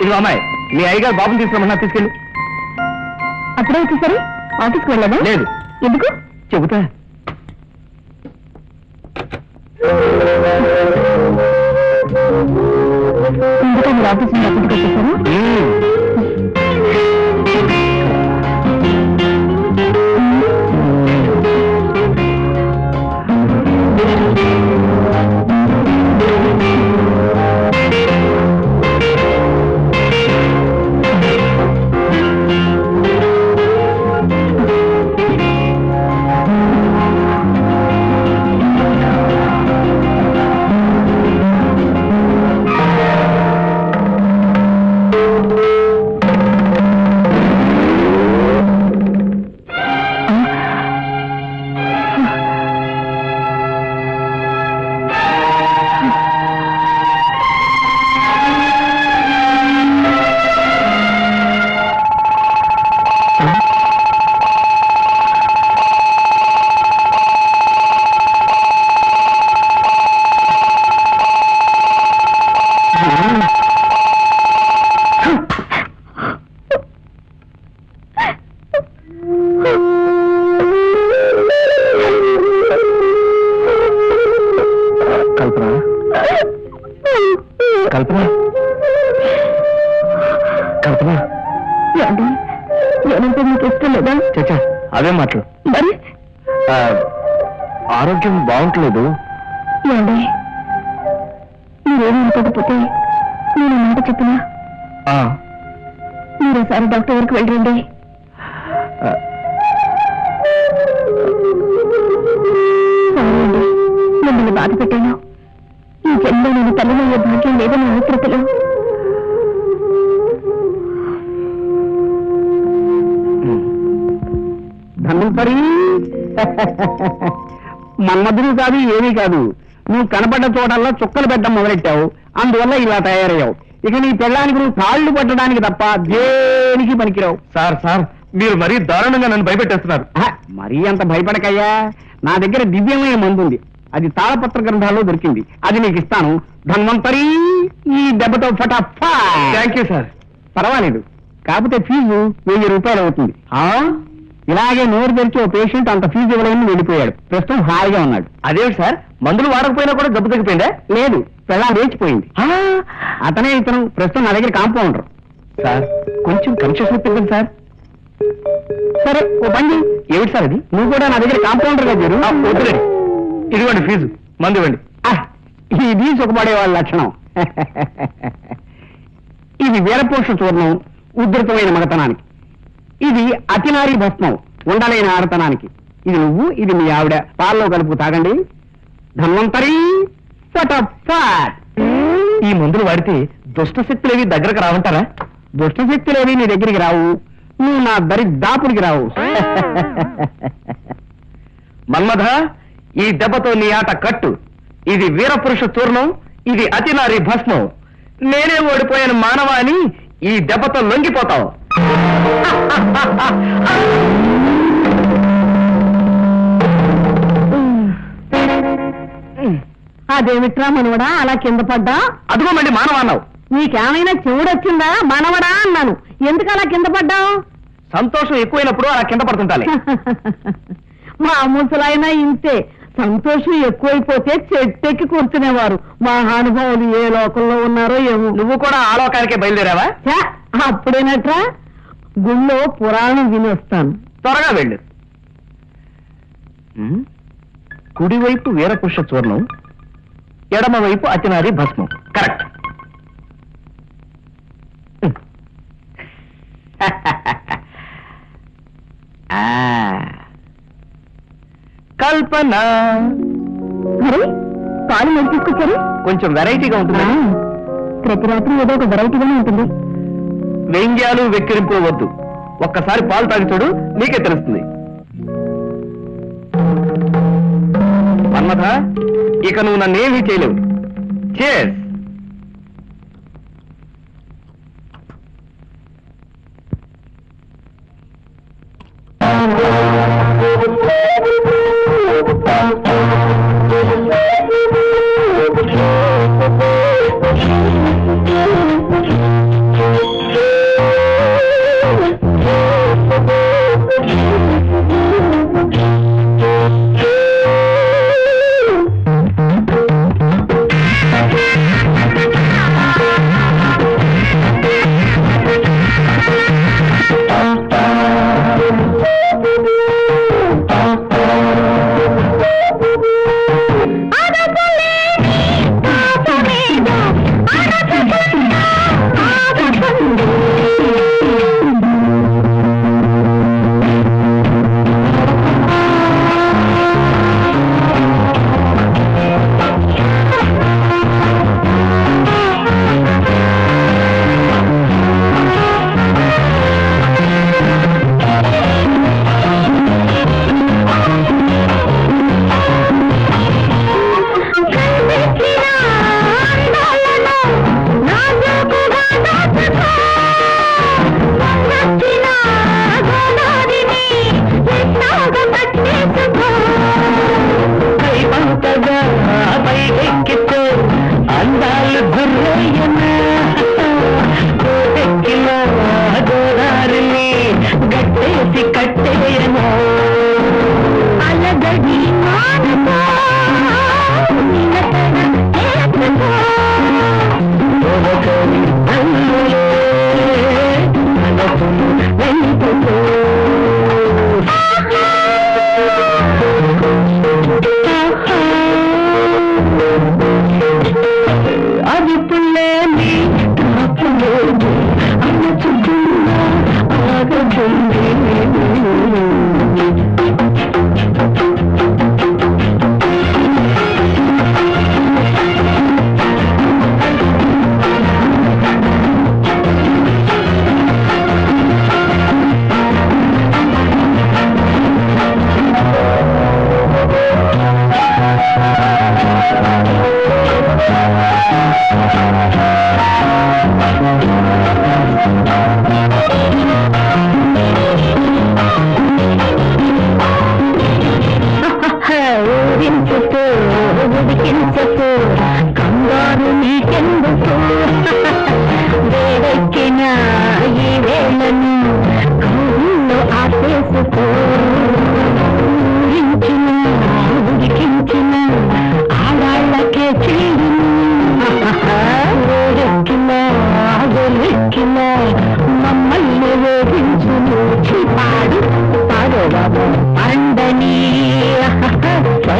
ఇదిగో అమ్మాయి మీ అయ్యగారు బాబుని తీసుకురమ్మన్నా తీసుకెళ్ళి. అప్పుడే వచ్చేసరి? ఆఫీస్కి వెళ్ళదా లేదు. ఎందుకు? చెబుతా. ఎందుకు మీరు ఆఫీస్ అప్పటికి వచ్చేసారు? మరి? ఆరోగ్యం బాగుంటలేదు. ఏమండి? మీరేమీ అనుకోకపోతే నేను మాట చెప్పినా? ఆ, మీరు ఒకసారి డాక్టర్ వరకు వెళ్ళండి మిమ్మల్ని బాధ పెట్టాను. ఈ జన్మ నేను తల్లినయ్యే భాగ్యం లేదని ఆకృతిలో ధన్వంతరి మన్మధుడు కాదు ఏమీ కాదు. నువ్వు కనపడ్డ చోటల్లో చుక్కలు పెట్టడం మొదలెట్టావు. అందువల్ల ఇలా తయారయ్యావు. ఇక నీ పెళ్ళానికి నువ్వు కాళ్ళు పట్టడానికి తప్ప దేనికి పనికిరావు? సార్ సార్ మీరు మరీ దారుణంగా నన్ను భయపెట్టేస్తున్నారు. ఆహా, మరీ అంత భయపడకయ్యా. నా దగ్గర దివ్యమైన మందుంది అది తాళపత్ర గ్రంథాల్లో దొరికింది. అది నీకు ఇస్తాను. ధన్వంతరి ఈ దెబ్బతో ఫటాఫా. థ్యాంక్ యూ సార్ పర్వాలేదు. కాకపోతే ఫీజు వెయ్యి రూపాయలు అవుతుంది. ఆ? ఇలాగే నోరు తెరిచి ఓ పేషెంట్ అంత ఫీజు ఇవ్వలేని వెళ్ళిపోయాడు. ప్రస్తుతం హాయిగా ఉన్నాడు. అదేమిటి సార్? మందులు వాడకపోయినా కూడా జబ్బు తగ్గిపోయిందా లేదు పెళ్ళం లేచిపోయింది. అతనే ఇతను. ప్రస్తుతం నా దగ్గర కాంపౌండర్. సార్ కొంచెం కన్సెషన్ ఇప్పించండి సార్. సరే ఓ పని. ఏమిటి సార్ అది? నువ్వు కూడా నా దగ్గర కాంపౌండర్గా చేరు ఇదిగోండి ఫీజు మందు ఇవ్వండి. ఇది సుఖపడే వాళ్ళ లక్షణం. ఇది వీరపురుష చూర్ణం ఉధృతమైన మగతనానికి. ఇది అతినారి భస్మం. ఉండలేని ఆడతనానికి. ఇది నువ్వు ఇది మీ ఆవిడ. పాల్లో కలుపు తాగండి. ధన్వంతరి ఈ మందులు వాడితే దుష్టశక్తులేవి దగ్గరకు రావంటారా? దుష్టశక్తులేవి నీ దగ్గరికి రావు. నువ్వు నా దరి దాపుడికి రావు. మన్మధ ఈ దెబ్బతో నీ ఆట కట్టు. ఇది వీరపురుష చూర్ణం ఇది అతినారి భస్మం. నేనే ఓడిపోయాను మానవాని ఈ దెబ్బతో లొంగిపోతావు. అదేమిట్రా మనవడా అలా కింద పడ్డా? అదిగోమండి మానవ అన్నావు. నీకేమైనా చెవుడొచ్చిందా మనవడా అన్నాను. ఎందుకు అలా కింద పడ్డావు? సంతోషం ఎక్కువైనప్పుడు అలా కింద పడుతుంటాలి. మా ముసలైనా ఇంతే. సంతోషం ఎక్కువైపోతే చెట్టెక్కి కూర్చునేవారు. మహానుభావులు ఏ లోకంలో ఉన్నారో ఏమో. నువ్వు కూడా ఆలోకానికే బయలుదేరావా? ఛ, అప్పుడేనట్రా? గుళ్ళో పురాణం వినొస్తాను. త్వరగా వెళ్ళు. కుడివైపు వీరపురుష చూర్ణం ఎడమ వైపు అతినారి భస్మం. కరెక్ట్. కల్పన. పాలు తీసుకొచ్చారు? కొంచెం వెరైటీగా ఉంటుంది. ప్రతి రాత్రి ఏదో ఒక వెరైటీగానే ఉంటుంది. వ్యంగ్యాలు వెక్కిరింపులు వద్దు ఒక్కసారి పాలు తాగి చూడు నీకే తెలుస్తుంది. అన్నథ ఇక నువ్వు నన్నేమీ చేయలేవు. చేస్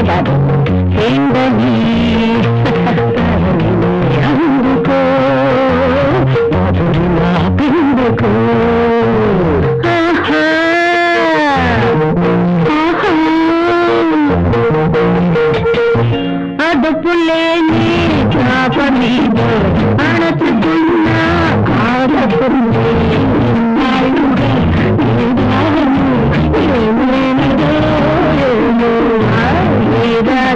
అడపులేని ఎండని అందుకో మధురిలా விட